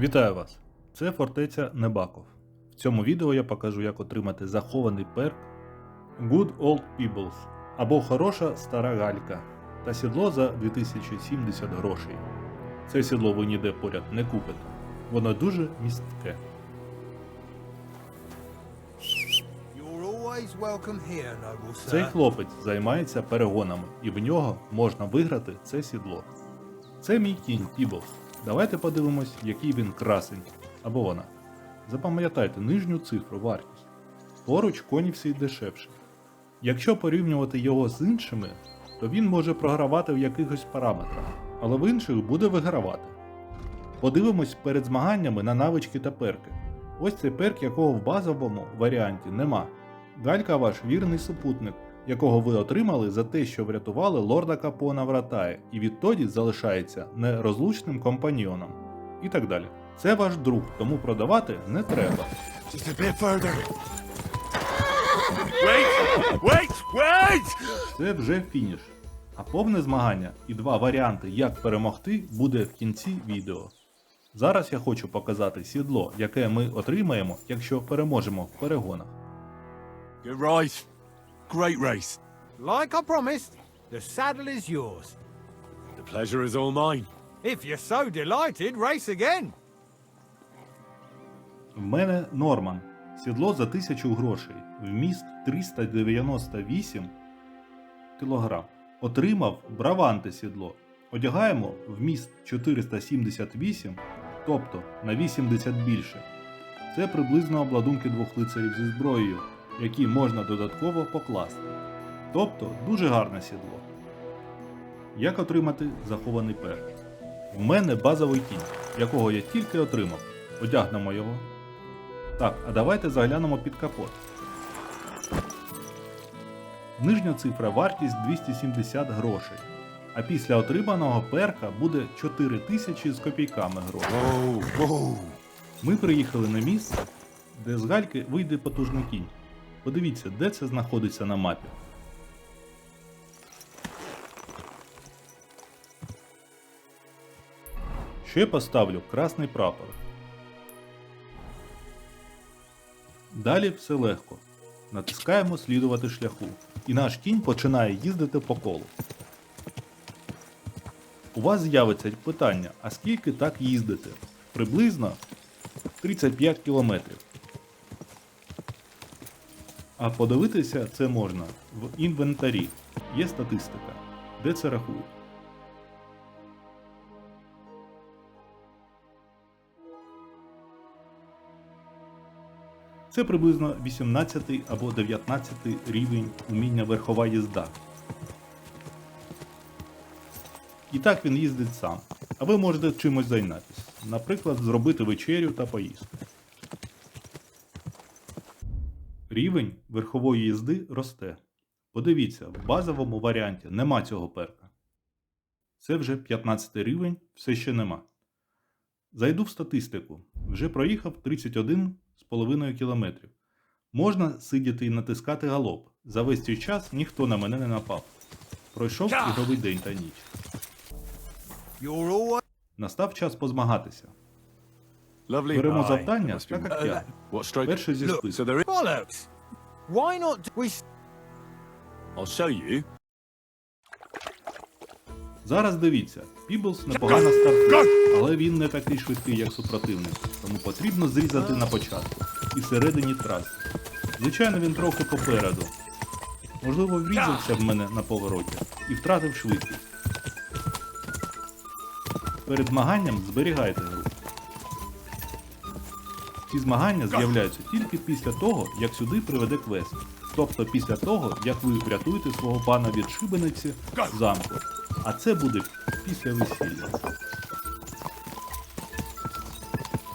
Вітаю вас! Це фортеця Небаков. В цьому відео я покажу, як отримати захований перк Good Old Peebles або Хороша стара галька та сідло за 2070 грошей. Це сідло ви ніде поряд не купите. Воно дуже містке. Цей хлопець займається перегонами, і в нього можна виграти це сідло. Це мій кінь Піблс. Давайте подивимось, який він красень. Або вона. Запам'ятайте нижню цифру вартість. Поруч коні всі дешевші. Якщо порівнювати його з іншими, то він може програвати в якихось параметрах, але в інших буде вигравати. Подивимось перед змаганнями на навички та перки. Ось цей перк, якого в базовому варіанті нема. Галька ваш вірний супутник, якого ви отримали за те, що врятували лорда Капона в Ратаї, і відтоді залишається нерозлучним компаньйоном. І так далі. Це ваш друг, тому продавати не треба. Just a bit further. Wait! Wait! Wait! Це вже фініш. А повне змагання і два варіанти, як перемогти, буде в кінці відео. Зараз я хочу показати сідло, яке ми отримаємо, якщо переможемо в перегонах. Good right. Great race. Like I promised, the saddle is yours. The pleasure is all mine. If you're so delighted, race again. В мене Норман. Сідло за 1000 грошей. Вміст 398 кг. Отримав браванте сідло. Одягаємо вміст 478, тобто на 80 більше. Це приблизно обладунки двох лицарів зі зброєю, які можна додатково покласти. Тобто дуже гарне сідло. Як отримати захований перк? В мене базовий кінь, якого я тільки отримав. Одягнемо його. Так, а давайте заглянемо під капот. Нижня цифра вартість 270 грошей. А після отриманого перка буде 4000 з копійками грошей. Ми приїхали на місце, де з гальки вийде потужний кінь. Подивіться, де це знаходиться на мапі. Ще поставлю красний прапор. Далі все легко. Натискаємо слідувати шляху, і наш кінь починає їздити по колу. У вас з'явиться питання, а скільки так їздити? Приблизно 35 кілометрів. А подивитися це можна в інвентарі. Є статистика, де це рахують. Це приблизно 18 або 19 рівень уміння верхова їзда. І так він їздить сам. А ви можете чимось зайнятися. Наприклад, зробити вечерю та поїсти. Рівень верхової їзди росте. Подивіться, в базовому варіанті нема цього перка. Це вже 15 рівень, все ще нема. Зайду в статистику. Вже проїхав 31,5 км. Можна сидіти і натискати галоп. За весь цей час ніхто на мене не напав. Пройшов ігровий день та ніч. Настав час позмагатися. Lovely. Беремо завдання, так як я. Перший зі списку. Зараз дивіться, Піблс непогано стартує, але він не такий швидкий, як супротивник, тому потрібно зрізати на початку і всередині траси. Звичайно, він трохи попереду. Можливо, врізався в мене на повороті і втратив швидкість. Перед змаганням зберігайте гру. Ці змагання з'являються тільки після того, як сюди приведе квест. Тобто після того, як ви врятуєте свого пана від шибениці замку. А це буде після весілля.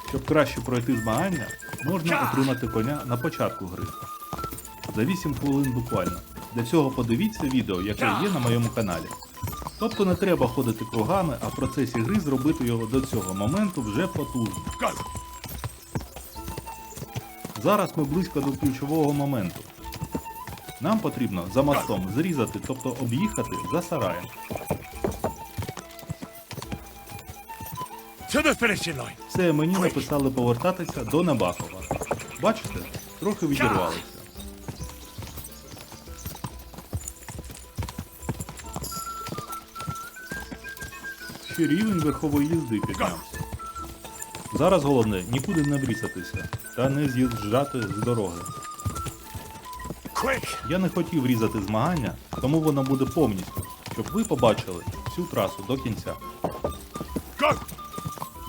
Щоб краще пройти змагання, можна отримати коня на початку гри. За 8 хвилин буквально. Для цього подивіться відео, яке є на моєму каналі. Тобто не треба ходити кругами, а в процесі гри зробити його до цього моменту вже потужно. Зараз ми близько до ключового моменту. Нам потрібно за мостом зрізати, тобто об'їхати за сараєм. Все мені написали повертатися до Набахова. Бачите, трохи відірвалися. Ще рівень верхової їзди піднявся. Зараз головне нікуди не врізатися та не з'їжджати з дороги. Я не хотів різати змагання, тому воно буде повністю, щоб ви побачили всю трасу до кінця.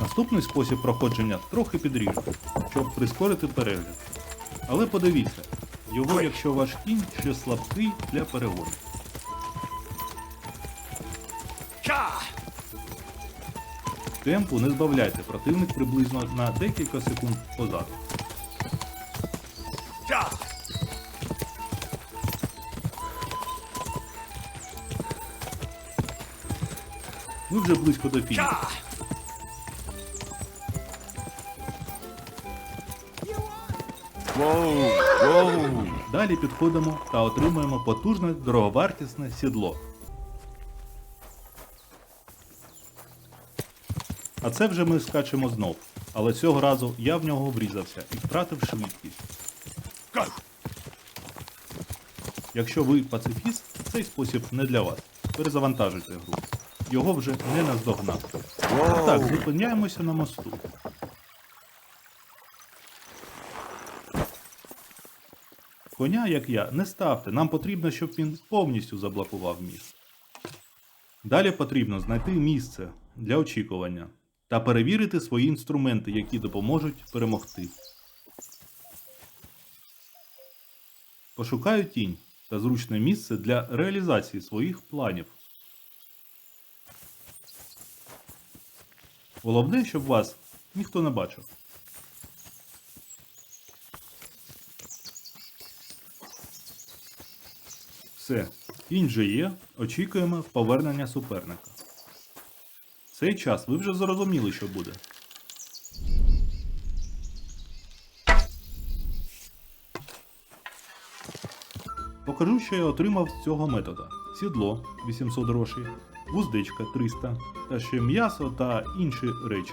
Наступний спосіб проходження трохи підріжу, щоб прискорити перегляд. Але подивіться, його, якщо ваш кінь ще слабкий для перегону. Темпу не збавляйте, противник приблизно на декілька секунд позаду. Ми вже близько до фінішу. Далі підходимо та отримуємо потужне дороговартісне сідло. А це вже ми скачемо знов. Але цього разу я в нього врізався і втратив швидкість. Якщо ви пацифіст, цей спосіб не для вас. Перезавантажуйте гру. Його вже не наздогнати. Так, зупиняємося на мосту. Коня, як я, не ставте. Нам потрібно, щоб він повністю заблокував міст. Далі потрібно знайти місце для очікування та перевірити свої інструменти, які допоможуть перемогти. Пошукаю тінь та зручне місце для реалізації своїх планів. Головне, щоб вас ніхто не бачив. Все, кінь вже є, очікуємо повернення суперника. Цей час ви вже зрозуміли, що буде. Покажу, що я отримав з цього метода: сідло 800 грошей, вуздечка 300 та ще м'ясо та інші речі.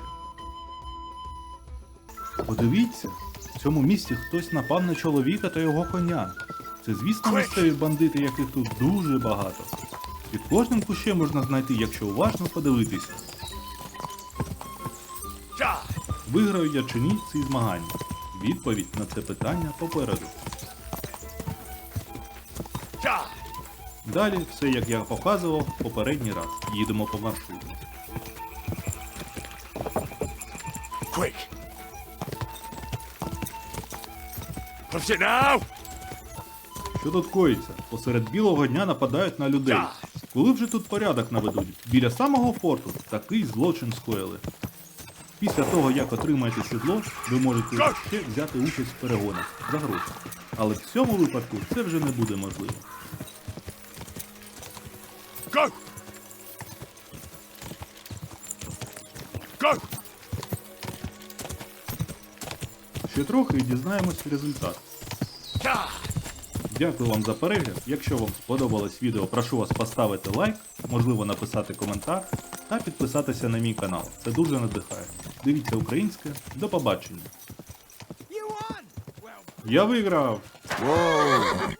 Подивіться, в цьому місці хтось напав на чоловіка та його коня. Це, звісно, місцеві бандити, яких тут дуже багато. Під кожним кущем можна знайти, якщо уважно подивитися, виграю я чи ні ці змагання. Відповідь на це питання попереду. Далі все як я показував попередній раз. Їдемо по маршруту. Quick. Push it now. Що тут коїться? Посеред білого дня нападають на людей. Коли вже тут порядок наведуть? Біля самого форту такий злочин скоїли. Після того, як отримаєте сідло, ви можете ще взяти участь в перегонах за гроші. Але в цьому випадку це вже не буде можливо. Go. Go. Ще трохи і дізнаємось результат. Дякую вам за перегляд. Якщо вам сподобалось відео, прошу вас поставити лайк, можливо написати коментар та підписатися на мій канал. Це дуже надихає. Дивіться українське. До побачення. Я виграв! Whoa.